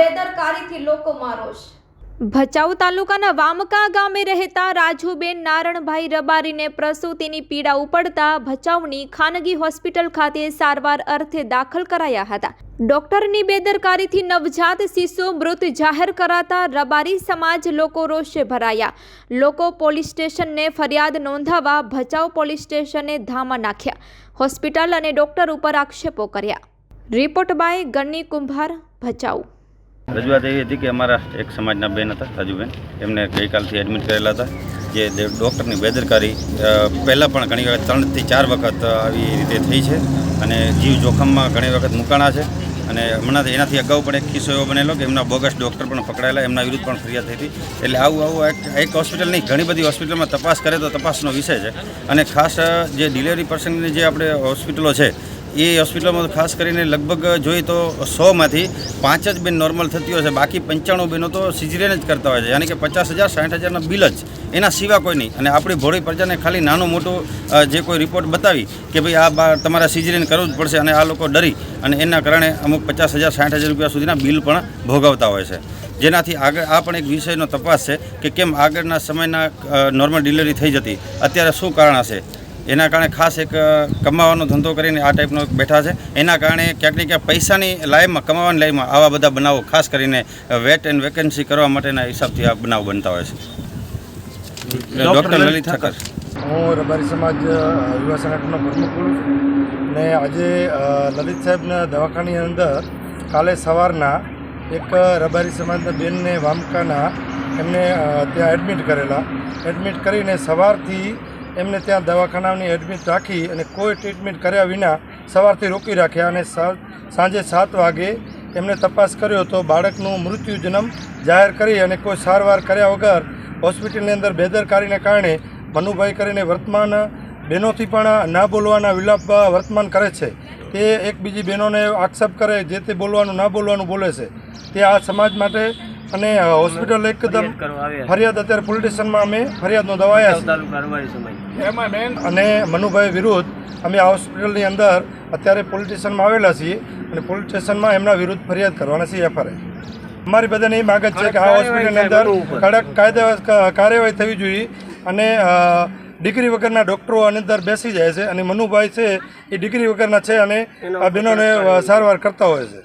બેદરકારીથી લોકોમાં રોષ ભચાઉ તાલુકાના વામકા ગામે રહેતા રાજુબેન નારણભાઈ રબારીને પ્રસૂતિની પીડા ઉપડતા ભચાઉની ખાનગી હોસ્પિટલ ખાતે સારવાર અર્થે દાખલ કરાયા હતા. ડોક્ટરની બેદરકારીથી નવજાત શિશુ મૃત જાહેર કરાતા રબારી સમાજ લોકો રોષે ભરાયા. લોકો પોલીસ સ્ટેશનને ફરિયાદ નોંધાવવા ભચાઉ પોલીસ સ્ટેશને ધામા નાખ્યા. હોસ્પિટલ અને ડોક્ટર ઉપર આક્ષેપો કર્યા. રિપોર્ટ બાય ગન્ની કુંભાર, ભચાઉ. રજૂઆત એવી હતી કે અમારા એક સમાજના બેન હતા, રાજુબેન. એમને ગઈકાલથી એડમિટ કરેલા હતા જે ડૉક્ટરની બેદરકારી પહેલાં પણ ઘણી વખત ત્રણથી ચાર વખત આવી રીતે થઈ છે અને જીવ જોખમમાં ઘણી વખત મુકાણા છે. અને હમણાં એનાથી અગાઉ પણ એક કિસ્સો એવો બનેલો કે એમના બોગસ ડૉક્ટર પણ પકડાયેલા, એમના વિરુદ્ધ પણ ફરિયાદ થઈ હતી. એટલે આવું આવું એક હોસ્પિટલ નહીં, ઘણી બધી હોસ્પિટલમાં તપાસ કરે તો તપાસનો વિષય છે. અને ખાસ જે ડિલિવરી પર્સનની જે આપણે હોસ્પિટલો છે એ હોસ્પિટલમાં ખાસ કરીને લગભગ જોઈએ તો સોમાંથી પાંચ જ બેન નોર્મલ થતી હોય છે. બાકી પંચાણું બેનો તો સિઝરિયન જ કરતા હોય છે. યાની કે પચાસ હજાર, સાઠ હજારના બિલ જ. એના સિવા કોઈ નહીં. અને આપણી ભોળી પ્રજાને ખાલી નાનું મોટું જે કોઈ રિપોર્ટ બતાવી કે ભાઈ આ તમારા સિઝરિયન કરવું જ પડશે અને આ લોકો ડરી અને એના કારણે અમુક પચાસ હજાર, સાઠ હજાર રૂપિયા સુધીના બિલ પણ ભોગવતા હોય છે. જેનાથી આગળ આ પણ એક વિષયનો તપાસ છે કે કેમ આગળના સમયના નોર્મલ ડિલિવરી થઈ જતી. અત્યારે શું કારણ હશે? એના કારણે ખાસ એક કમાવાનો ધંધો કરીને આ ટાઈપનો એક બેઠા છે. એના કારણે ક્યાંક ને ક્યાંક પૈસાની લાઈનમાં કમાવાની લાઈનમાં આવા બધા બનાવો ખાસ કરીને વેટ એન્ડ વેકેન્સી કરવા માટેના હિસાબથી આ બનાવ બનતા હોય છે. ડૉક્ટર લલિત ઠાકર. હું રબારી સમાજ યુવા સંગઠનનો પ્રમુખ છું. ને આજે લલિત સાહેબના દવાખાની અંદર કાલે સવારના એક રબારી સમાજના બેનને વામકાના એમને ત્યાં એડમિટ કરેલા. એડમિટ કરીને સવારથી એમને ત્યાં દવાખાનાની એડમિટ રાખી અને કોઈ ટ્રીટમેન્ટ કર્યા વિના સવારથી રોકી રાખ્યા અને સાંજે સાત વાગે એમને તપાસ કર્યો તો બાળકનું મૃત્યુ જન્મ જાહેર કરી અને કોઈ સારવાર કર્યા વગર હોસ્પિટલની અંદર બેદરકારીને કારણે મનુભાઈ કરીને વર્તમાન બહેનોથી પણ ના બોલવાના વિલાપ વર્તમાન કરે છે. તે એક બીજી બહેનોને આક્ષેપ કરે જે તે બોલવાનું, ના બોલવાનું બોલે છે. તે આ સમાજ માટે અને હોસ્પિટલ એકદમ ફરિયાદ અત્યારે પોલીસ સ્ટેશનમાં અમે ફરિયાદ નોંધાવાયા અને મનુભાઈ વિરુદ્ધ અમે આ હોસ્પિટલની અંદર અત્યારે પોલીસ સ્ટેશનમાં આવેલા છીએ અને પોલીસ સ્ટેશનમાં એમના વિરુદ્ધ ફરિયાદ કરવાના છીએ એફઆરઆઈ અમારી બધાને એ માગ છે કે આ હોસ્પિટલની અંદર કડક કાયદા કાર્યવાહી થવી જોઈએ અને ડિગ્રી વગરના ડૉક્ટરો આની અંદર બેસી જાય છે અને મનુભાઈ છે એ ડિગ્રી વગરના છે અને આ બહેનોને સારવાર કરતા હોય છે.